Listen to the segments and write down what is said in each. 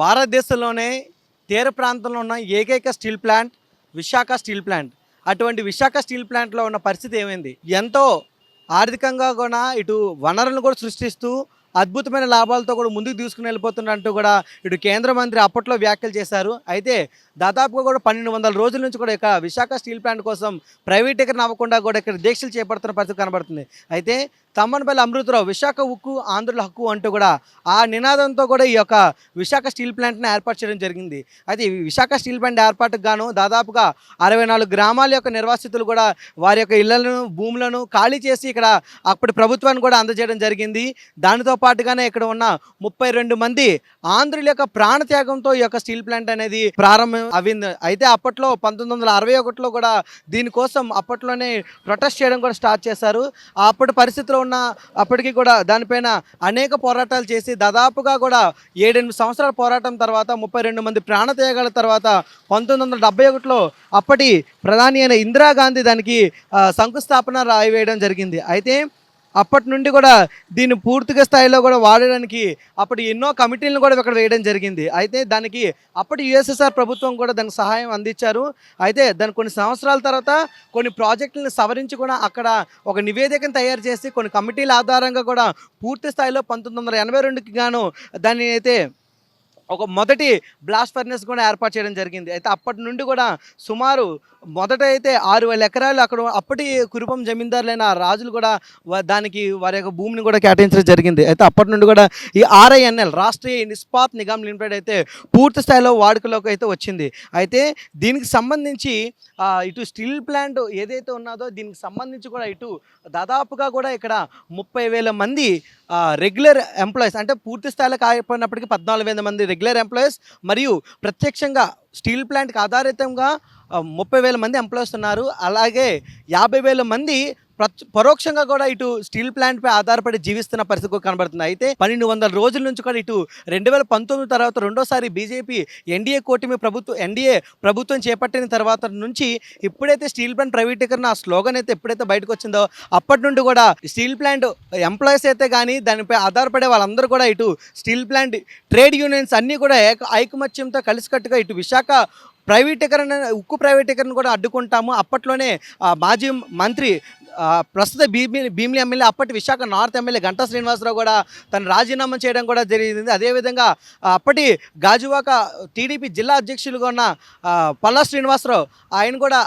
భారతదేశంలోనే తీర ప్రాంతంలో ఉన్న ఏకైక steel plant Visakha steel plant. అటువంటి విశాఖ స్టీల్ ప్లాంట్లో ఉన్న పరిస్థితి ఏమైంది? ఎంతో ఆర్థికంగా కూడా ఇటు వనరులను కూడా సృష్టిస్తూ అద్భుతమైన లాభాలతో కూడా ముందుకు తీసుకుని వెళ్ళిపోతున్నట్టు కూడా ఇటు కేంద్ర మంత్రి అప్పట్లో వ్యాఖ్యలు చేశారు. అయితే దాదాపుగా కూడా పన్నెండు వందల రోజుల నుంచి కూడా ఇక విశాఖ స్టీల్ ప్లాంట్ కోసం ప్రైవేటీకరణ అవ్వకుండా కూడా ఇక్కడ దీక్షలు చేపడుతున్న పరిస్థితి కనబడుతుంది. అయితే తమ్మనపల్లి అమృతరావు విశాఖ ఉక్కు ఆంధ్రుల హక్కు అంటూ కూడా ఆ నినాదంతో కూడా ఈ యొక్క విశాఖ స్టీల్ ప్లాంట్ని ఏర్పాటు చేయడం జరిగింది. అయితే విశాఖ స్టీల్ ప్లాంట్ ఏర్పాటుకు గాను దాదాపుగా అరవై నాలుగు గ్రామాల యొక్క నిర్వాసితులు కూడా వారి యొక్క ఇళ్ళను భూములను ఖాళీ చేసి ఇక్కడ అప్పటి ప్రభుత్వాన్ని కూడా అందజేయడం జరిగింది. దానితో పాటుగానే ఇక్కడ ఉన్న ముప్పై రెండు మంది ఆంధ్రుల యొక్క ప్రాణత్యాగంతో ఈ యొక్క స్టీల్ ప్లాంట్ అనేది ప్రారంభం అవింది. అయితే అప్పట్లో పంతొమ్మిది వందల అరవై ఒకటిలో కూడా దీనికోసం అప్పట్లోనే ప్రొటెస్ట్ చేయడం కూడా స్టార్ట్ చేశారు. అప్పటి పరిస్థితిలో ఉన్న అప్పటికి కూడా దానిపైన అనేక పోరాటాలు చేసి దాదాపుగా కూడా ఏడెనిమిది సంవత్సరాల పోరాటం తర్వాత ముప్పై రెండు మంది ప్రాణత్యాగాల తర్వాత పంతొమ్మిది వందల డెబ్బై ఒకటిలో అప్పటి ప్రధాని అయిన ఇందిరాగాంధీ దానికి శంకుస్థాపన రాయి వేయడం జరిగింది. అయితే అప్పటి నుండి కూడా దీన్ని పూర్తిగా స్థాయిలో కూడా వాడడానికి అప్పటి ఎన్నో కమిటీలను కూడా ఇక్కడ వేయడం జరిగింది. అయితే దానికి అప్పటి యుఎస్ఎస్ఆర్ ప్రభుత్వం కూడా దానికి సహాయం అందించారు. అయితే దాని కొన్ని సంవత్సరాల తర్వాత కొన్ని ప్రాజెక్టులను సవరించి కూడా అక్కడ ఒక నివేదికను తయారు చేసి కొన్ని కమిటీల ఆధారంగా కూడా పూర్తి స్థాయిలో పంతొమ్మిది వందల ఎనభై రెండుకి గాను దాన్ని అయితే ఒక మొదటి బ్లాస్ట్ ఫర్నెస్ కూడా ఏర్పాటు చేయడం జరిగింది. అయితే అప్పటి నుండి కూడా సుమారు మొదట అయితే ఆరు వేల ఎకరాలు అక్కడ అప్పటి కురుపం జమీందారులైన రాజులు కూడా దానికి వారి యొక్క భూమిని కూడా కేటాయించడం జరిగింది. అయితే అప్పటి నుండి కూడా ఈ ఆర్ఐఎన్ఎల్ రాష్ట్రీయ నిస్పాత్ నిగమ్ లిమిటెడ్ అయితే పూర్తి స్థాయిలో వాడుకలోకి అయితే వచ్చింది. అయితే దీనికి సంబంధించి ఇటు స్టీల్ ప్లాంట్ ఏదైతే ఉన్నదో దీనికి సంబంధించి కూడా ఇటు దాదాపుగా కూడా ఇక్కడ ముప్పై వేల మంది రెగ్యులర్ ఎంప్లాయీస్ అంటే పూర్తి స్థాయిలో కాకపోయినప్పటికీ పద్నాలుగు వేల మంది రెగ్యులర్ ఎంప్లాయీస్ మరియు ప్రత్యక్షంగా స్టీల్ ప్లాంట్కి ఆధారితంగా ముప్పై వేల మంది ఎంప్లాయీస్ ఉన్నారు. అలాగే యాభై వేల మంది పరోక్షంగా కూడా ఇటు స్టీల్ ప్లాంట్పై ఆధారపడి జీవిస్తున్న పరిస్థితి కనబడుతుంది. అయితే పన్నెండు వందల రోజుల నుంచి కూడా ఇటు రెండు వేల పంతొమ్మిది తర్వాత రెండోసారి బీజేపీ ఎన్డీఏ కూటమి ప్రభుత్వం ఎన్డీఏ ప్రభుత్వం చేపట్టిన తర్వాత నుంచి ఎప్పుడైతే స్టీల్ ప్లాంట్ ప్రైవేటీకరణ ఆ స్లోగన్ అయితే ఎప్పుడైతే బయటకు వచ్చిందో అప్పటి నుండి కూడా స్టీల్ ప్లాంట్ ఎంప్లాయీస్ అయితే కానీ దానిపై ఆధారపడే వాళ్ళందరూ కూడా ఇటు స్టీల్ ప్లాంట్ ట్రేడ్ యూనియన్స్ అన్నీ కూడా ఏక ఐకమత్యంతో కలిసికట్టుగా ఇటు విశాఖ ప్రైవేటీకరణ ఉక్కు ప్రైవేటీకరణ కూడా అడ్డుకుంటాము. అప్పట్లోనే మాజీ మంత్రి ప్రస్తుత భీమి భీమిలి ఎమ్మెల్యే అప్పటి విశాఖ నార్త్ ఎమ్మెల్యే గంటా శ్రీనివాసరావు కూడా తను రాజీనామా చేయడం కూడా జరిగింది. అదేవిధంగా అప్పటి గాజువాక టీడీపీ జిల్లా అధ్యక్షులుగా ఉన్న పల్లా శ్రీనివాసరావు ఆయన కూడా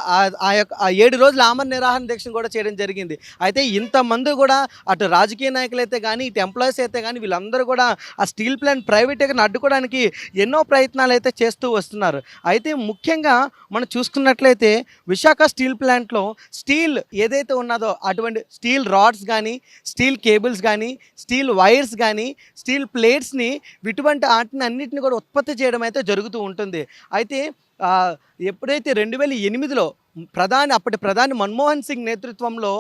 ఆ- యొక్క ఏడు రోజుల ఆమరణ నిర్వహణ దీక్షను కూడా చేయడం జరిగింది. అయితే ఇంతమంది కూడా అటు రాజకీయ నాయకులు అయితే కానీ ఇటు ఎంప్లాయీస్ అయితే కానీ వీళ్ళందరూ కూడా ఆ స్టీల్ ప్లాంట్ ప్రైవేటీకరణ అడ్డుకోవడానికి ఎన్నో ప్రయత్నాలు అయితే చేస్తూ వస్తున్నారు. అయితే ముఖ్యంగా మనం చూసుకున్నట్లయితే విశాఖ స్టీల్ ప్లాంట్లో స్టీల్ ఏదైతే ఉన్న ఉన్నదో అటువంటి స్టీల్ రాడ్స్ కానీ స్టీల్ కేబుల్స్ కానీ స్టీల్ వైర్స్ కానీ స్టీల్ ప్లేట్స్ని ఇటువంటి వాటిని అన్నిటిని కూడా ఉత్పత్తి చేయడం అయితే జరుగుతూ ఉంటుంది. అయితే ఎప్పుడైతే రెండు వేల ఎనిమిదిలో ప్రధాని అప్పటి ప్రధాని మన్మోహన్ సింగ్ నేతృత్వంలో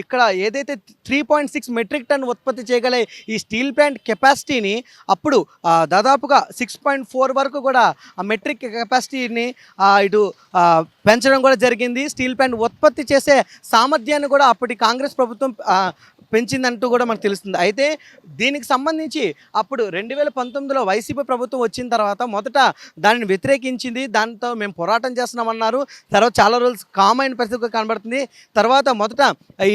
ఇక్కడ ఏదైతే three point six metric ton ఉత్పత్తి చేయగల ఈ స్టీల్ ప్లాంట్ కెపాసిటీని అప్పుడు దాదాపుగా సిక్స్ పాయింట్ ఫోర్ వరకు కూడా ఆ మెట్రిక్ కెపాసిటీని ఇటు పెంచడం కూడా జరిగింది. స్టీల్ ప్లాంట్ ఉత్పత్తి చేసే సామర్థ్యాన్ని కూడా అప్పటి కాంగ్రెస్ ప్రభుత్వం పెంచిందంటూ కూడా మనకు తెలుస్తుంది. అయితే దీనికి సంబంధించి అప్పుడు రెండు వేల పంతొమ్మిదిలో వైసీపీ ప్రభుత్వం వచ్చిన తర్వాత మొదట దానిని వ్యతిరేకించింది. దాంతో మేము పోరాటం చేస్తున్నామన్నారు. తర్వాత చాలా రోజులు కామ్ అయిన పరిస్థితి కనబడుతుంది. తర్వాత మొదట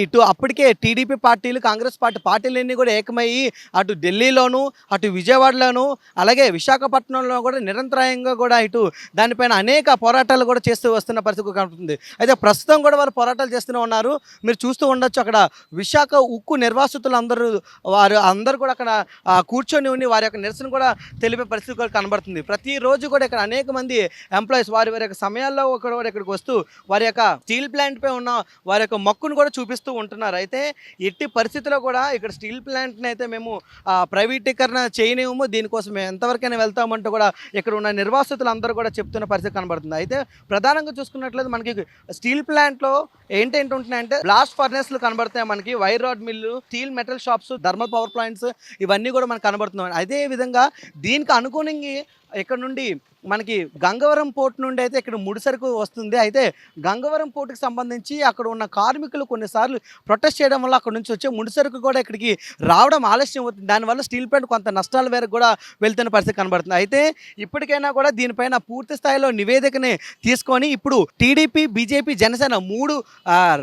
ఇటు అప్పటికే టీడీపీ పార్టీలు కాంగ్రెస్ పార్టీ పార్టీలన్నీ కూడా ఏకమయ్యి అటు ఢిల్లీలోను అటు విజయవాడలోను అలాగే విశాఖపట్నంలో కూడా నిరంతరాయంగా కూడా ఇటు దానిపైన అనేక పోరాటాలు కూడా చేస్తూ వస్తున్న పరిస్థితి కనబడుతుంది. అయితే ప్రస్తుతం కూడా వారు పోరాటాలు చేస్తూనే ఉన్నారు. మీరు చూస్తూ ఉండొచ్చు అక్కడ విశాఖ ఉక్కు నిర్వాసితులు అందరూ వారు అందరూ కూడా అక్కడ కూర్చొని ఉండి వారి యొక్క నిరసన కూడా తెలిపే పరిస్థితి కూడా కనబడుతుంది. ప్రతిరోజు కూడా ఇక్కడ అనేక మంది ఎంప్లాయీస్ వారి వారి యొక్క సమయాల్లో ఒకరు కూడా ఇక్కడికి వస్తూ వారి యొక్క స్టీల్ ప్లాంట్పై ఉన్న వారి యొక్క మొక్కును కూడా చూపిస్తూ ఉంటున్నారు. అయితే ఎట్టి పరిస్థితిలో కూడా ఇక్కడ స్టీల్ ప్లాంట్ని అయితే మేము ప్రైవేటీకరణ చేయనేము దీనికోసం మేము ఎంతవరకైనా వెళ్తామంటూ కూడా ఇక్కడ ఉన్న నిర్వాసితులు అందరూ కూడా చెప్తున్న పరిస్థితి కనబడుతుంది. అయితే ప్రధానంగా చూసుకున్నట్లయితే మనకి స్టీల్ ప్లాంట్లో ఏంటేంటి ఉంటున్నాయంటే బ్లాస్ట్ ఫర్నెస్లు కనబడతాయి మనకి. Wire rod mill steel metal shops thermal power plants ఇవన్నీ కూడా మనకు కనబడుతున్నాయి. అదే విధంగా దీనికి అనుగుణంగా ఇక్కడ నుండి మనకి గంగవరం పోర్ట్ నుండి అయితే ఇక్కడ ముడిసరుకు వస్తుంది. అయితే గంగవరం పోర్టుకి సంబంధించి అక్కడ ఉన్న కార్మికులు కొన్నిసార్లు ప్రొటెస్ట్ చేయడం వల్ల అక్కడ నుంచి వచ్చే ముడిసరుకు కూడా ఇక్కడికి రావడం ఆలస్యం అవుతుంది. దానివల్ల స్టీల్ ప్లాంట్ కొంత నష్టాల మేరకు కూడా వెళ్తున్న పరిస్థితి కనబడుతుంది. అయితే ఇప్పటికైనా కూడా దీనిపైన పూర్తి స్థాయిలో నివేదికని తీసుకొని ఇప్పుడు టీడీపీ బీజేపీ జనసేన మూడు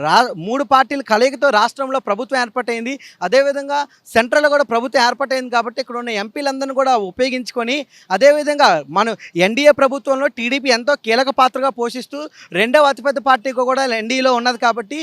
రా మూడు పార్టీల కలయికతో రాష్ట్రంలో ప్రభుత్వం ఏర్పాటైంది. అదేవిధంగా సెంట్రల్లో కూడా ప్రభుత్వం ఏర్పాటైంది కాబట్టి ఇక్కడ ఉన్న ఎంపీలందరినీ కూడా ఉపయోగించుకొని అదేవిధంగా మనం ఎన్డీఏ ప్రభుత్వంలో టీడీపీ ఎంతో కీలక పాత్రగా పోషిస్తూ రెండవ అతిపెద్ద పార్టీగా కూడా ఎన్డీఏలో ఉన్నది కాబట్టి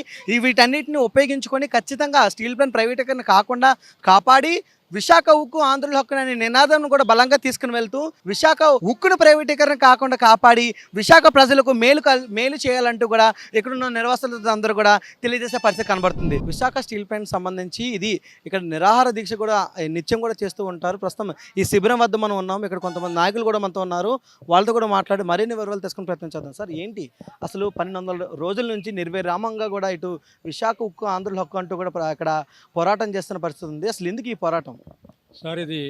వీటన్నిటిని ఉపయోగించుకొని ఖచ్చితంగా స్టీల్ ప్లాంట్ ప్రైవేటీకరణ కాకుండా కాపాడి విశాఖ ఉక్కు ఆంధ్రుల హక్కును అనే నినాదం కూడా బలంగా తీసుకుని వెళ్తూ విశాఖ ఉక్కును ప్రైవేటీకరణ కాకుండా కాపాడి విశాఖ ప్రజలకు మేలు మేలు చేయాలంటూ కూడా ఇక్కడున్న నిర్వాసితులు అందరూ కూడా తెలియజేసే పరిస్థితి కనబడుతుంది. విశాఖ స్టీల్ ప్లాంట్ సంబంధించి ఇది ఇక్కడ నిరాహార దీక్ష కూడా నిత్యం కూడా చేస్తూ ఉంటారు. ప్రస్తుతం ఈ శిబిరం వద్ద మనం ఉన్నాం. ఇక్కడ కొంతమంది నాయకులు కూడా మనతో ఉన్నారు. వాళ్ళతో కూడా మాట్లాడి మరిన్ని వివరాలు తీసుకుని ప్రయత్నం చేద్దాం. సార్ ఏంటి అసలు పన్నెండు రోజుల నుంచి నిర్విరామంగా కూడా ఇటు విశాఖ ఉక్కు ఆంధ్రుల హక్కు అంటూ కూడా ఇక్కడ పోరాటం చేస్తున్న పరిస్థితి ఉంది. అసలు ఎందుకు ఈ పోరాటం? సార్ ఇది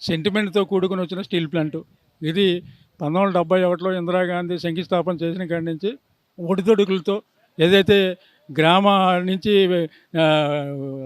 సెంటిమెంట్తో కూడుకుని వచ్చిన స్టీల్ ప్లాంట్. ఇది పంతొమ్మిది వందల డెబ్బై ఒకటిలో ఇందిరాగాంధీ శంకుస్థాపన చేసిన కాడి నుంచి ఒడిదొడుకులతో ఏదైతే గ్రామ నుంచి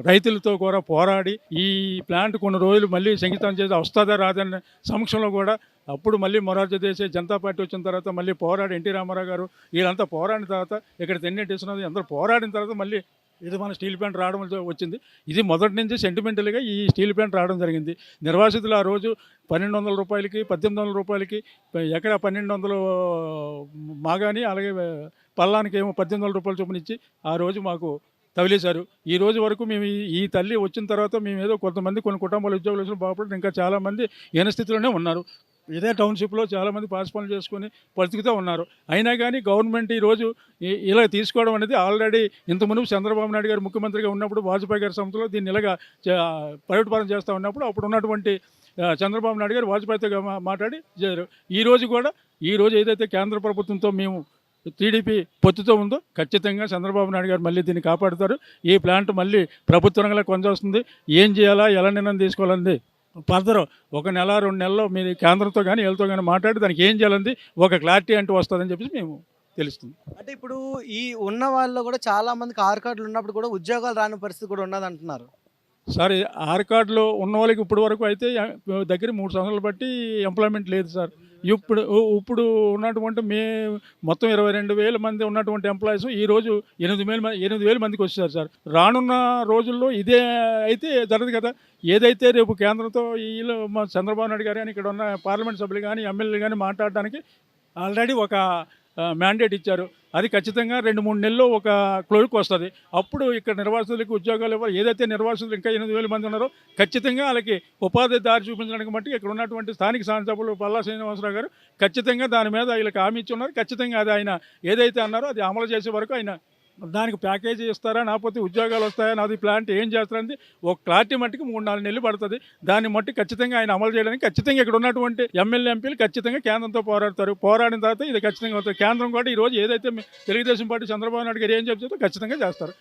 రైతులతో కూడా పోరాడి ఈ ప్లాంట్ కొన్ని రోజులు మళ్ళీ శంకుస్థాపన చేసి వస్తుందా రాదని సమక్షంలో కూడా అప్పుడు మళ్ళీ మొరార్జీ దేశాయ్ జనతా పార్టీ వచ్చిన తర్వాత మళ్ళీ పోరాడి ఎన్టీ రామారావు గారు వీళ్ళంతా పోరాడిన తర్వాత ఇక్కడ తెన్నెట్టి ఇస్తున్నది అందరూ పోరాడిన తర్వాత మళ్ళీ ఇది మన స్టీల్ ప్లాంట్ రావడం వచ్చింది. ఇది మొదటి నుంచి సెంటిమెంటల్గా ఈ స్టీల్ ప్లాంట్ రావడం జరిగింది. నిర్వాసితులు ఆ రోజు పన్నెండు వందల రూపాయలకి పద్దెనిమిది వందల రూపాయలకి ఎకరా పన్నెండు వందలు మాగాని అలాగే పల్లానికి ఏమో పద్దెనిమిది వందల రూపాయలు చొప్పున ఆ రోజు మాకు తగిలేశారు ఈ రోజు వరకు మేము ఈ- తల్లి వచ్చిన తర్వాత మేము ఏదో కొంతమంది కొన్ని కుటుంబాల ఉద్యోగులు వచ్చిన బాగుపడి ఇంకా చాలామంది హీన స్థితిలోనే ఉన్నారు. ఇదే టౌన్షిప్లో చాలామంది పాస్పోర్ట్ చేసుకొని బతుకుతూ ఉన్నారు. అయినా కానీ గవర్నమెంట్ ఈరోజు ఇలా తీసుకోవడం అనేది ఆల్రెడీ ఇంతకుముందు చంద్రబాబు నాయుడు గారు ముఖ్యమంత్రిగా ఉన్నప్పుడు వాజ్పేయి గారి సంస్థలో దీన్ని ఇలాగా ప్రైవేట్ పరం చేస్తూ ఉన్నప్పుడు అప్పుడు ఉన్నటువంటి చంద్రబాబు నాయుడు గారు వాజ్పేయితో మాట్లాడి ఈరోజు కూడా ఈ రోజు ఏదైతే కేంద్ర ప్రభుత్వంతో మేము టీడీపీ పొత్తుతో ఉందో ఖచ్చితంగా చంద్రబాబు నాయుడు గారు మళ్ళీ దీన్ని కాపాడుతారు. ఈ ప్లాంట్ మళ్ళీ ప్రభుత్వ రంగంలో కొనసాగుతుంది ఏం చేయాలా ఎలా నిర్ణయం తీసుకోవాలంది ఫర్దర్ ఒక నెల రెండు నెలల్లో మీరు కేంద్రంతో కానీ వీళ్ళతో కానీ మాట్లాడి దానికి ఏం చేయాలంది ఒక క్లారిటీ అంటూ వస్తుందని చెప్పేసి మేము తెలుస్తుంది. అంటే ఇప్పుడు ఈ ఉన్న వాళ్ళు కూడా చాలా మందికి ఆరు కార్డులు ఉన్నప్పుడు కూడా ఉద్యోగాలు రాని పరిస్థితి కూడా ఉన్నది అంటున్నారు సార్ ఆర్ కార్డులో ఉన్న వాళ్ళకి ఇప్పటి వరకు అయితే దగ్గర మూడు సంవత్సరాలు బట్టి ఎంప్లాయ్మెంట్ లేదు సార్. ఇప్పుడు ఇప్పుడు ఉన్నటువంటి మే మొత్తం ఇరవై రెండు వేల మంది ఉన్నటువంటి ఎంప్లాయీస్ ఈ రోజు ఎనిమిది వేల మంది ఎనిమిది వేల మందికి వచ్చారు సార్. రానున్న రోజుల్లో ఇదే అయితే జరగదు కదా. ఏదైతే రేపు కేంద్రంతో వీళ్ళు మా చంద్రబాబు నాయుడు గారు కానీ ఇక్కడ ఉన్న పార్లమెంట్ సభ్యులు కానీ ఎమ్మెల్యేలు కానీ మాట్లాడడానికి ఆల్రెడీ ఒక మ్యాండేట్ ఇచ్చారు. అది ఖచ్చితంగా రెండు మూడు నెలల్లో ఒక క్లోజ్కి వస్తుంది. అప్పుడు ఇక్కడ నిర్వాసితులకి ఉద్యోగాలు ఇవ్వాలి. ఏదైతే నిర్వాసితులు ఇంకా ఎనిమిది వేల మంది ఉన్నారో ఖచ్చితంగా వాళ్ళకి ఉపాధి దారి చూపించడానికి మట్టి ఇక్కడ ఉన్నటువంటి స్థానిక శాసనసభ్యులు పల్లా శ్రీనివాసరావు గారు ఖచ్చితంగా దాని మీద వీళ్ళకి హామీ ఇచ్చి ఉన్నారు. ఖచ్చితంగా అది ఆయన ఏదైతే అన్నారో అది అమలు చేసే వరకు ఆయన దానికి ప్యాకేజీ ఇస్తారా? లేకపోతే ఉద్యోగాలు వస్తాయా? నాది ప్లాంట్ ఏం చేస్తారని ఒక క్లారిటీ మట్టుకు మూడు నాలుగు నెలలు పడుతుంది. దాన్ని మట్టి ఖచ్చితంగా ఆయన అమలు చేయడానికి ఖచ్చితంగా ఇక్కడ ఉన్నటువంటి ఎమ్మెల్యే ఎంపీలు ఖచ్చితంగా కేంద్రంతో పోరాడతారు. పోరాడిన తర్వాత ఇది ఖచ్చితంగా అవుతుంది. కేంద్రం కూడా ఈ రోజు ఏదైతే తెలుగుదేశం పార్టీ చంద్రబాబు నాయుడు గారు ఏం చెప్తుందో ఖచ్చితంగా చేస్తారు.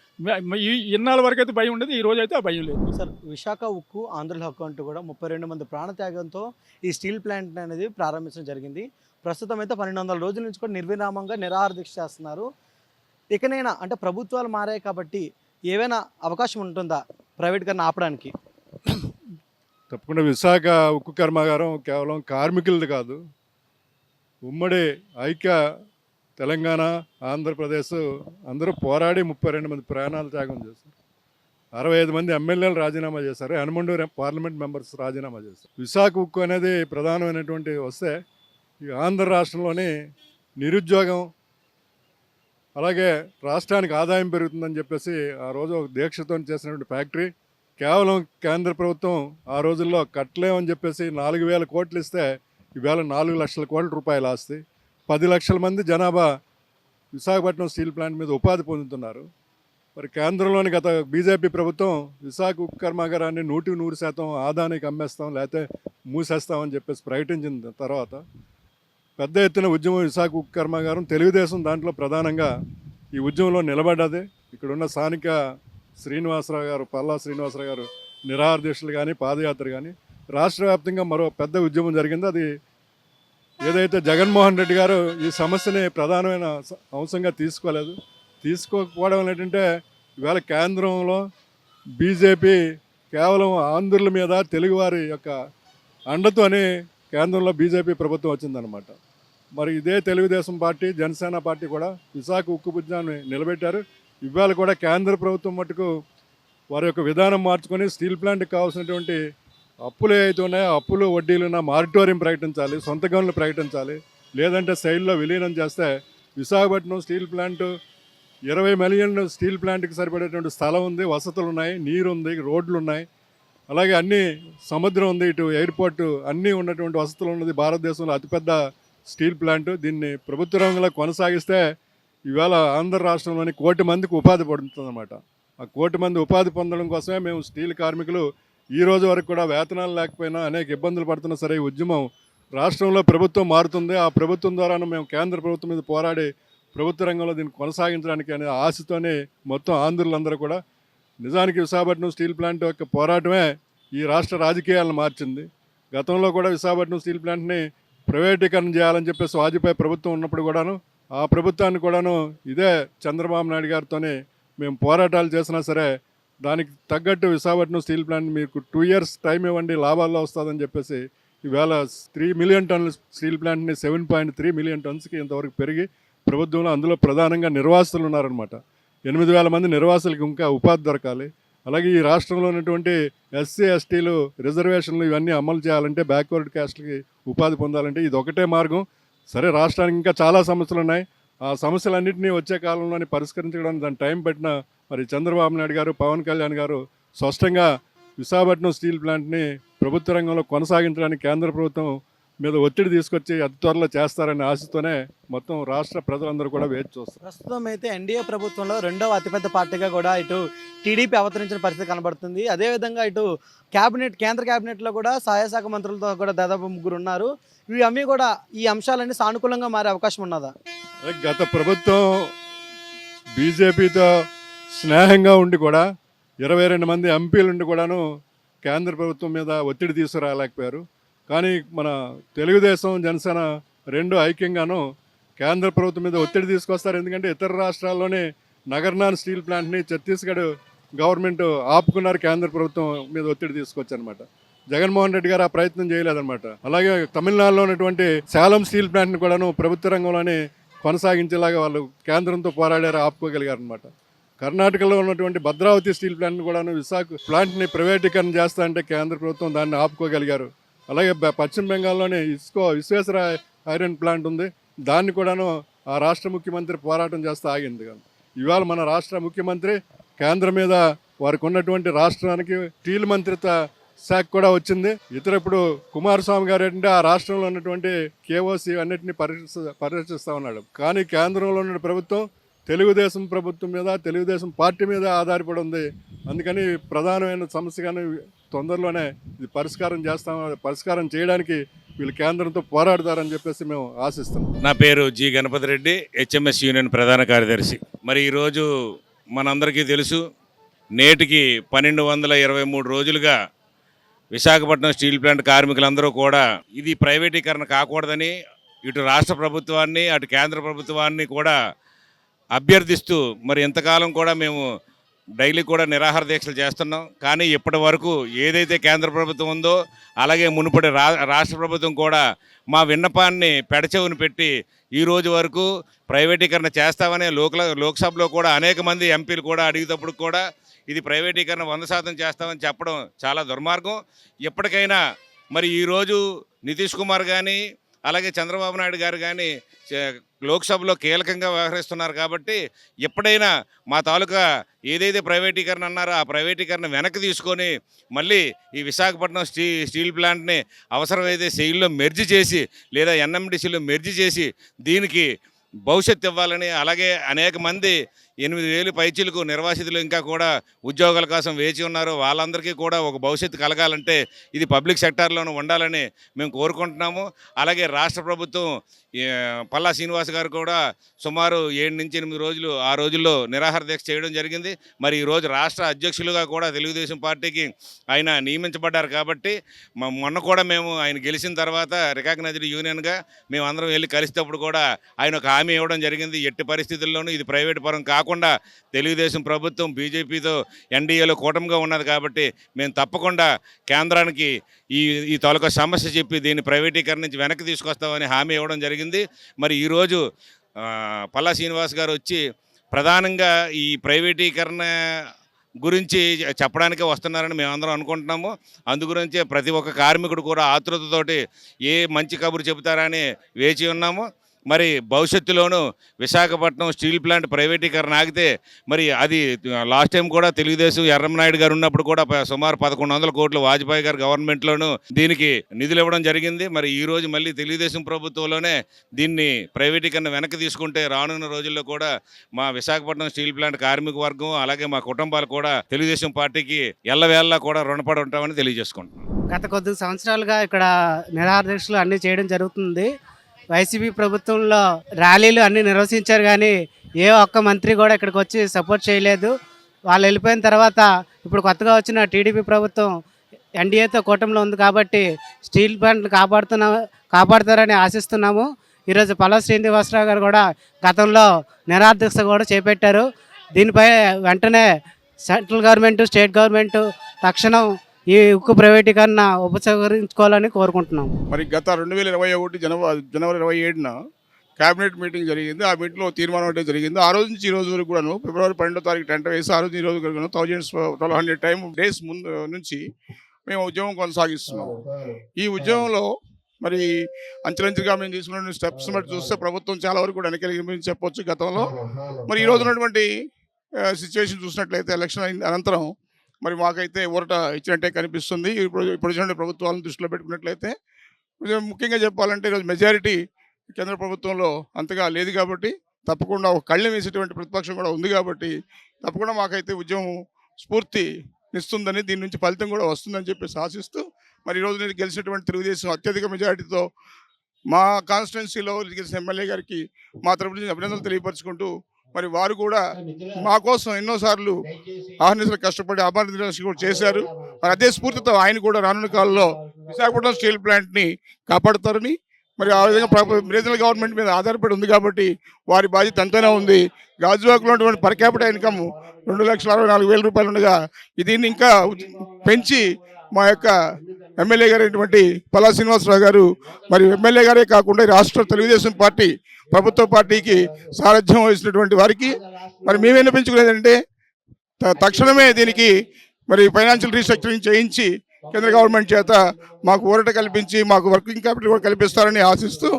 ఈ ఇన్నాళ్ళ వరకు అయితే భయం ఉండేది. ఈ రోజు అయితే ఆ భయం లేదు. సార్ విశాఖ ఉక్కు ఆంధ్రుల హక్కు అంటూ కూడా ముప్పై రెండు మంది ప్రాణత్యాగంతో ఈ స్టీల్ ప్లాంట్ అనేది ప్రారంభించడం జరిగింది. ప్రస్తుతం అయితే పన్నెండు వందల రోజుల నుంచి కూడా నిర్విరామంగా నిరాహార దీక్ష చేస్తున్నారు. ఇకనైనా అంటే ప్రభుత్వాలు మారాయి కాబట్టి ఏవైనా అవకాశం ఉంటుందా ప్రైవేట్గా ఆపడానికి? తప్పకుండా విశాఖ ఉక్కు కర్మాగారం కేవలం కార్మికులది కాదు. ఉమ్మడి ఐక్య తెలంగాణ ఆంధ్రప్రదేశ్ అందరూ పోరాడి ముప్పై రెండు మంది ప్రాణాలు త్యాగం చేశారు. అరవై ఐదు మంది ఎమ్మెల్యేలు రాజీనామా చేశారు. హనుమండు పార్లమెంట్ మెంబర్స్ రాజీనామా చేశారు. విశాఖ ఉక్కు అనేది ప్రధానమైనటువంటి వస్తే ఈ ఆంధ్ర రాష్ట్రంలోని నిరుద్యోగం అలాగే రాష్ట్రానికి ఆదాయం పెరుగుతుందని చెప్పేసి ఆ రోజు ఒక దీక్షతో చేసినటువంటి ఫ్యాక్టరీ కేవలం కేంద్ర ప్రభుత్వం ఆ రోజుల్లో కట్టలేమని చెప్పేసి నాలుగు వేల కోట్లు ఇస్తే ఈవేళ నాలుగు లక్షల కోట్ల రూపాయలు ఆస్తి పది లక్షల మంది జనాభా విశాఖపట్నం స్టీల్ ప్లాంట్ మీద ఉపాధి పొందుతున్నారు. మరి కేంద్రంలోని గత బీజేపీ ప్రభుత్వం విశాఖ ఉక్కు కర్మాగారాన్ని నూటికి నూరు శాతం ఆదానికి అమ్మేస్తాం లేకపోతే మూసేస్తామని చెప్పేసి ప్రకటించిన తర్వాత పెద్ద ఎత్తున ఉద్యమం విశాఖ ఉక్కు కర్మాగారం తెలుగుదేశం దాంట్లో ప్రధానంగా ఈ ఉద్యమంలో నిలబడ్డది. ఇక్కడున్న స్థానిక శ్రీనివాసరావు గారు పల్లా శ్రీనివాసరావు గారు నిరాహార దీక్షలు కానీ పాదయాత్ర కానీ రాష్ట్ర వ్యాప్తంగా మరో పెద్ద ఉద్యమం జరిగింది. అది ఏదైతే జగన్మోహన్ రెడ్డి గారు ఈ సమస్యని ప్రధానమైన అంశంగా తీసుకోలేదు. తీసుకోకపోవడం ఏంటంటే ఇవాళ కేంద్రంలో బీజేపీ కేవలం ఆంధ్రుల మీద తెలుగువారి యొక్క అండతోనే కేంద్రంలో బీజేపీ ప్రభుత్వం వచ్చిందనమాట మరి ఇదే తెలుగుదేశం పార్టీ జనసేన పార్టీ కూడా విశాఖ ఉక్కుబుజ్జాన్ని నిలబెట్టారు. ఇవాళ కూడా కేంద్ర ప్రభుత్వం మటుకు వారి యొక్క విధానం మార్చుకొని స్టీల్ ప్లాంట్కి కావాల్సినటువంటి అప్పులు ఏవైతే ఉన్నాయో ఆ అప్పులు వడ్డీలున్న మారిటోరియం ప్రకటించాలి సొంత గనులు ప్రకటించాలి. లేదంటే శైలిలో విలీనం చేస్తే విశాఖపట్నం స్టీల్ ప్లాంట్ ఇరవై మిలియన్ స్టీల్ ప్లాంట్కి సరిపడేటువంటి స్థలం ఉంది వసతులు ఉన్నాయి నీరు ఉంది రోడ్లు ఉన్నాయి. అలాగే అన్ని సముద్రం ఉంది ఇటు ఎయిర్పోర్టు అన్నీ ఉన్నటువంటి వసతులు ఉన్నది. భారతదేశంలో అతిపెద్ద స్టీల్ ప్లాంట్ దీన్ని ప్రభుత్వ రంగంలో కొనసాగిస్తే ఇవాళ ఆంధ్ర రాష్ట్రంలోని కోటి మందికి ఉపాధి పడుతుందన్నమాట. ఆ కోటి మంది ఉపాధి పొందడం కోసమే మేము స్టీల్ కార్మికులు ఈ రోజు వరకు కూడా వేతనాలు లేకపోయినా అనేక ఇబ్బందులు పడుతున్నా సరే ఉద్యమం రాష్ట్రంలో ప్రభుత్వం మారుతుంది. ఆ ప్రభుత్వం ద్వారాను మేము కేంద్ర ప్రభుత్వం మీద పోరాడి ప్రభుత్వ రంగంలో దీన్ని కొనసాగించడానికి అనే ఆశతోనే మొత్తం ఆంధ్రులందరూ కూడా నిజానికి విశాఖపట్నం స్టీల్ ప్లాంట్ యొక్క పోరాటమే ఈ రాష్ట్ర రాజకీయాలను మార్చింది. గతంలో కూడా విశాఖపట్నం స్టీల్ ప్లాంట్ని ప్రైవేటీకరణ చేయాలని చెప్పేసి వాజ్పేయి ప్రభుత్వం ఉన్నప్పుడు కూడాను ఆ ప్రభుత్వాన్ని కూడాను ఇదే చంద్రబాబు నాయుడు గారితోనే మేము పోరాటాలు చేసినా సరే దానికి తగ్గట్టు విశాఖపట్నం స్టీల్ ప్లాంట్ మీకు టూ ఇయర్స్ టైం ఇవ్వండి లాభాల్లో వస్తుందని చెప్పేసి ఈవేళ త్రీ మిలియన్ టన్నుల స్టీల్ ప్లాంట్ని సెవెన్ పాయింట్ త్రీ మిలియన్ టన్స్కి ఇంతవరకు పెరిగి ప్రభుత్వంలో అందులో ప్రధానంగా నిర్వాసితులు ఉన్నారనమాట ఎనిమిది వేల మంది నిర్వాసులకు ఇంకా ఉపాధి దొరకాలి. అలాగే ఈ రాష్ట్రంలో ఉన్నటువంటి ఎస్సీ ఎస్టీలు రిజర్వేషన్లు ఇవన్నీ అమలు చేయాలంటే బ్యాక్వర్డ్ క్యాస్ట్కి ఉపాధి పొందాలంటే ఇది ఒకటే మార్గం. సరే రాష్ట్రానికి ఇంకా చాలా సమస్యలు ఉన్నాయి. ఆ సమస్యలన్నింటినీ వచ్చే కాలంలోనే పరిష్కరించడానికి దాని టైం పెట్టిన మరి చంద్రబాబు నాయుడు గారు పవన్ కళ్యాణ్ గారు స్పష్టంగా విశాఖపట్నం స్టీల్ ప్లాంట్ని ప్రభుత్వ రంగంలో కొనసాగించడానికి కేంద్ర ప్రభుత్వం మీద ఒత్తిడి తీసుకొచ్చి అతి త్వరలో చేస్తారనే ఆశతోనే మొత్తం రాష్ట్ర ప్రజలందరూ కూడా వేచి చూస్తారు. ప్రస్తుతం అయితే ఎన్డీఏ ప్రభుత్వంలో రెండవ అతిపెద్ద పార్టీగా కూడా ఇటు టీడీపీ అవతరించిన పరిస్థితి కనబడుతుంది. అదేవిధంగా ఇటు క్యాబినెట్ కేంద్ర క్యాబినెట్లో కూడా సహాయ శాఖ మంత్రులతో కూడా దాదాపు ముగ్గురు ఉన్నారు. ఇవి అన్నీ కూడా ఈ అంశాలన్నీ సానుకూలంగా మారే అవకాశం ఉన్నదా? గత ప్రభుత్వం బీజేపీతో స్నేహంగా ఉండి కూడా ఇరవై రెండు మంది ఎంపీలు ఉండి కూడాను కేంద్ర ప్రభుత్వం మీద ఒత్తిడి తీసుకురాలేకపోయారు. కానీ మన తెలుగుదేశం జనసేన రెండు ఐక్యంగాను కేంద్ర ప్రభుత్వం మీద ఒత్తిడి తీసుకొస్తారు. ఎందుకంటే ఇతర రాష్ట్రాల్లోనే నగర్నాన్ స్టీల్ ప్లాంట్ని ఛత్తీస్గఢ్ గవర్నమెంట్ ఆపుకున్నారు కేంద్ర ప్రభుత్వం మీద ఒత్తిడి తీసుకొచ్చారనమాట జగన్మోహన్ రెడ్డి గారు ఆ ప్రయత్నం చేయలేదన్నమాట అలాగే తమిళనాడులో ఉన్నటువంటి శాలం స్టీల్ ప్లాంట్ని కూడాను ప్రభుత్వ రంగంలోనే కొనసాగించేలాగా వాళ్ళు కేంద్రంతో పోరాడారు ఆపుకోగలిగారు అనమాట కర్ణాటకలో ఉన్నటువంటి భద్రావతి స్టీల్ ప్లాంట్ని కూడాను విశాఖ ప్లాంట్ని ప్రైవేటీకరణ చేస్తా అంటే కేంద్ర ప్రభుత్వం దాన్ని ఆపుకోగలిగారు. అలాగే పశ్చిమ బెంగాల్లోనే ఇస్కో విశ్వేశ్వర ఐరన్ ప్లాంట్ ఉంది. దాన్ని కూడాను ఆ రాష్ట్ర ముఖ్యమంత్రి పోరాటం చేస్తే ఆగింది ఇవాళ మన రాష్ట్ర ముఖ్యమంత్రి కేంద్రం మీద వారికి ఉన్నటువంటి రాష్ట్రానికి స్టీల్ మంత్రిత్వ శాఖ కూడా వచ్చింది. ఇతర ఇప్పుడు కుమారస్వామి గారు ఏంటంటే ఆ రాష్ట్రంలో ఉన్నటువంటి కేఓసీ అన్నింటినీ పరిరక్ష పరిరక్షిస్తా ఉన్నాడు. కానీ కేంద్రంలో ఉన్న ప్రభుత్వం తెలుగుదేశం ప్రభుత్వం మీద తెలుగుదేశం పార్టీ మీద ఆధారపడి ఉంది. అందుకని ప్రధానమైన సమస్యగానే తొందరలోనే ఇది పరిష్కారం చేస్తాం పరిష్కారం చేయడానికి వీళ్ళు కేంద్రంతో పోరాడతారని చెప్పేసి మేము ఆశిస్తున్నాం. నా పేరు G Ganapathi Reddy HMS union ప్రధాన కార్యదర్శి. మరి ఈరోజు మనందరికీ తెలుసు నేటికి పన్నెండు వందల ఇరవై మూడు రోజులుగా విశాఖపట్నం స్టీల్ ప్లాంట్ కార్మికులందరూ కూడా ఇది ప్రైవేటీకరణ కాకూడదని ఇటు రాష్ట్ర ప్రభుత్వాన్ని అటు కేంద్ర ప్రభుత్వాన్ని కూడా అభ్యర్థిస్తూ మరి ఇంతకాలం కూడా మేము డైలీ కూడా నిరాహార దీక్షలు చేస్తున్నాం. కానీ ఇప్పటి వరకు ఏదైతే కేంద్ర ప్రభుత్వం ఉందో అలాగే మునుపటి రా రాష్ట్ర ప్రభుత్వం కూడా మా విన్నపాన్ని పెడచెవును పెట్టి ఈ రోజు వరకు ప్రైవేటీకరణ చేస్తామనే లోక్ల లోక్సభలో కూడా అనేక మంది ఎంపీలు కూడా అడిగేటప్పుడు కూడా ఇది ప్రైవేటీకరణ వంద శాతం చేస్తామని చెప్పడం చాలా దుర్మార్గం. ఎప్పటికైనా మరి ఈరోజు నితీష్ కుమార్ కానీ అలాగే చంద్రబాబు నాయుడు గారు కానీ లోక్సభలో కీలకంగా వ్యవహరిస్తున్నారు కాబట్టి ఎప్పుడైనా మా తాలూకా ఏదైతే ప్రైవేటీకరణ అన్నారో ఆ ప్రైవేటీకరణ వెనక్కి తీసుకొని మళ్ళీ ఈ విశాఖపట్నం స్టీ స్టీల్ ప్లాంట్ని అవసరమైతే సెయిల్లో మెర్జి చేసి లేదా ఎన్ఎండిసిలో మెర్జి చేసి దీనికి భవిష్యత్తు ఇవ్వాలని అలాగే అనేక మంది ఎనిమిది వేలు పైచీలకు నిర్వాసితులు ఇంకా కూడా ఉద్యోగాల కోసం వేచి ఉన్నారు. వాళ్ళందరికీ కూడా ఒక భవిష్యత్తు కలగాలంటే ఇది పబ్లిక్ సెక్టార్లోనూ ఉండాలని మేము కోరుకుంటున్నాము. అలాగే రాష్ట్ర ప్రభుత్వం పల్లా శ్రీనివాస్ గారు కూడా సుమారు ఏడు నుంచి ఎనిమిది రోజులు ఆ రోజుల్లో నిరాహార దీక్ష చేయడం జరిగింది. మరి ఈరోజు రాష్ట్ర అధ్యక్షులుగా కూడా తెలుగుదేశం పార్టీకి ఆయన నియమించబడ్డారు కాబట్టి మొన్న కూడా మేము ఆయన గెలిచిన తర్వాత రికగ్నైజ్డ్ యూనియన్గా మేము అందరం వెళ్ళి కలిసేటప్పుడు కూడా ఆయన ఒక హామీ ఇవ్వడం జరిగింది. ఎట్టి పరిస్థితుల్లోనూ ఇది ప్రైవేట్ పరం కాకుండా తెలుగుదేశం ప్రభుత్వం బీజేపీతో ఎన్డీఏలో కూటమిగా ఉన్నది కాబట్టి మేము తప్పకుండా కేంద్రానికి ఈ ఈ తాలూకా సమస్య చెప్పి దీన్ని ప్రైవేటీకరణ నుంచి వెనక్కి తీసుకొస్తామని హామీ ఇవ్వడం జరిగింది. మరి ఈరోజు పల్లా శ్రీనివాస్ గారు వచ్చి ప్రధానంగా ఈ ప్రైవేటీకరణ గురించి చెప్పడానికి వస్తున్నారని మేమందరం అనుకుంటున్నాము. అందుగురించే ప్రతి ఒక్క కార్మికుడు కూడా ఆతృతతోటి ఏ మంచి కబురు చెబుతారని వేచి ఉన్నాము. మరి భవిష్యత్తులోనూ విశాఖపట్నం స్టీల్ ప్లాంట్ ప్రైవేటీకరణ ఆగితే మరి అది లాస్ట్ టైం కూడా తెలుగుదేశం ఎర్రంనాయుడు గారు ఉన్నప్పుడు కూడా సుమారు పదకొండు వందల కోట్లు వాజ్పేయి గారు గవర్నమెంట్లోనూ దీనికి నిధులు ఇవ్వడం జరిగింది. మరి ఈ రోజు మళ్ళీ తెలుగుదేశం ప్రభుత్వంలోనే దీన్ని ప్రైవేటీకరణ వెనక్కి తీసుకుంటే రానున్న రోజుల్లో కూడా మా విశాఖపట్నం స్టీల్ ప్లాంట్ కార్మిక వర్గం అలాగే మా కుటుంబాలు కూడా తెలుగుదేశం పార్టీకి ఎల్లవేళ్ళ కూడా రుణపడి ఉంటామని తెలియజేసుకుంటున్నాం. గత కొద్ది సంవత్సరాలుగా ఇక్కడ నిరాహార అన్నీ చేయడం జరుగుతుంది. వైసీపీ ప్రభుత్వంలో ర్యాలీలు అన్ని నిర్వహించారు కానీ ఏ ఒక్క మంత్రి కూడా ఇక్కడికి వచ్చి సపోర్ట్ చేయలేదు. వాళ్ళు వెళ్ళిపోయిన తర్వాత ఇప్పుడు కొత్తగా వచ్చిన టీడీపీ ప్రభుత్వం ఎన్డీఏతో కూటమిలో ఉంది కాబట్టి స్టీల్ ప్లాంట్ కాపాడుతున్నా కాపాడుతారని ఆశిస్తున్నాము. ఈరోజు పల్ల శ్రీనివాసరావు గారు కూడా గతంలో నిరాహార కూడా చేపట్టారు. దీనిపై వెంటనే సెంట్రల్ గవర్నమెంట్ స్టేట్ గవర్నమెంట్ తక్షణం ఈ ఉక్కు ప్రైవేటీకరణ ఉపసంహరించుకోవాలని కోరుకుంటున్నాం మరి గత రెండు వేల ఇరవై ఒకటి జనవరి జనవరి ఇరవై ఏడున కేబినెట్ మీటింగ్ జరిగింది. ఆ మీటింగ్లో తీర్మానం అంటే జరిగింది. ఆ రోజు నుంచి ఈ రోజు వరకు కూడాను ఫిబ్రవరి పన్నెండో తారీఖు టెంట వేసి ఆ రోజు ఈ రోజు వరకు thousands twelve hundred time days ముందు నుంచి మేము ఉద్యమం కొనసాగిస్తున్నాం. ఈ ఉద్యమంలో మరి అంచెలంచెలుగా మేము తీసుకున్న స్టెప్స్ బట్టి చూస్తే ప్రభుత్వం చాలా వరకు కూడా వెనకెళ్ళి చెప్పొచ్చు గతంలో. మరి ఈ రోజు ఉన్నటువంటి సిచ్యువేషన్ చూసినట్లయితే ఎలక్షన్ అయిన అనంతరం మరి మాకైతే ఊరట ఇచ్చినట్టే కనిపిస్తుంది. ఇప్పుడు ఇప్పుడు ప్రభుత్వాలను దృష్టిలో పెట్టుకున్నట్లయితే కొంచెం ముఖ్యంగా చెప్పాలంటే ఈరోజు మెజారిటీ కేంద్ర ప్రభుత్వంలో అంతగా లేదు కాబట్టి తప్పకుండా ఒక కళ్ళెం వేసేటువంటి ప్రతిపక్షం కూడా ఉంది కాబట్టి తప్పకుండా మాకైతే ఉద్యమం స్ఫూర్తి ఇస్తుందని దీని నుంచి ఫలితం కూడా వస్తుందని చెప్పేసి ఆశిస్తూ మరి ఈరోజు నేను గెలిచినటువంటి తెలుగుదేశం అత్యధిక మెజారిటీతో మా కాన్స్టిట్యున్సీలో గెలిచిన ఎమ్మెల్యే గారికి మా తరపు నుంచి అభినందనలు తెలియపరచుకుంటూ మరి వారు కూడా మా కోసం ఎన్నోసార్లు ఆహర్నిశలు కష్టపడి అమరనిశలు కూడా చేశారు. మరి అదే స్ఫూర్తితో ఆయన కూడా రానున్న కాలంలో విశాఖపట్నం స్టీల్ ప్లాంట్ని కాపాడుతారని మరి ఆ విధంగా రీజనల్ గవర్నమెంట్ మీద ఆధారపడి ఉంది కాబట్టి వారి బాధ్యత ఎంతైనా ఉంది. గాజువాకలో ఉన్నటువంటి పర్ క్యాపిటల్ ఇన్కమ్ రెండు లక్షల అరవై నాలుగు వేల రూపాయలు ఉండగా దీన్ని ఇంకా పెంచి మా యొక్క ఎమ్మెల్యే గారైనటువంటి పల్లా శ్రీనివాసరావు గారు మరి ఎమ్మెల్యే గారే కాకుండా రాష్ట్ర తెలుగుదేశం పార్టీ ప్రభుత్వ పార్టీకి సారథ్యం వహిస్తున్నటువంటి వారికి మరి మేము వినిపించుకునేదంటే త- తక్షణమే దీనికి మరి ఫైనాన్షియల్ రీస్ట్రక్చరింగ్ చేయించి కేంద్ర గవర్నమెంట్ చేత మాకు ఊరట కల్పించి మాకు వర్కింగ్ క్యాపిటల్ కూడా కల్పిస్తారని ఆశిస్తూ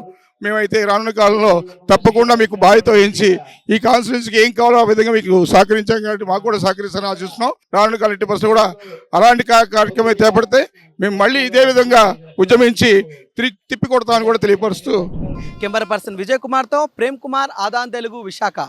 మేమైతే రానున్న కాలంలో తప్పకుండా మీకు బాధ్యత వహించి ఈ కాన్స్టిట్యున్సీకి ఏం కావాలో ఆ విధంగా మీకు సహకరించాం కాబట్టి మాకు కూడా సహకరిస్తారని ఆశిస్తున్నాం. రానున్న కాలం ఎట్టి కూడా అలాంటి కార్యక్రమం చేపడితే మేము మళ్ళీ ఇదే విధంగా ఉద్యమించి తిరిగి తిప్పి కొడతామని కూడా తెలియపరుస్తూ కెమెరా పర్సన్ విజయ్ కుమార్తో ప్రేమ్ కుమార్ ఆదాన్ తెలుగు విశాఖ.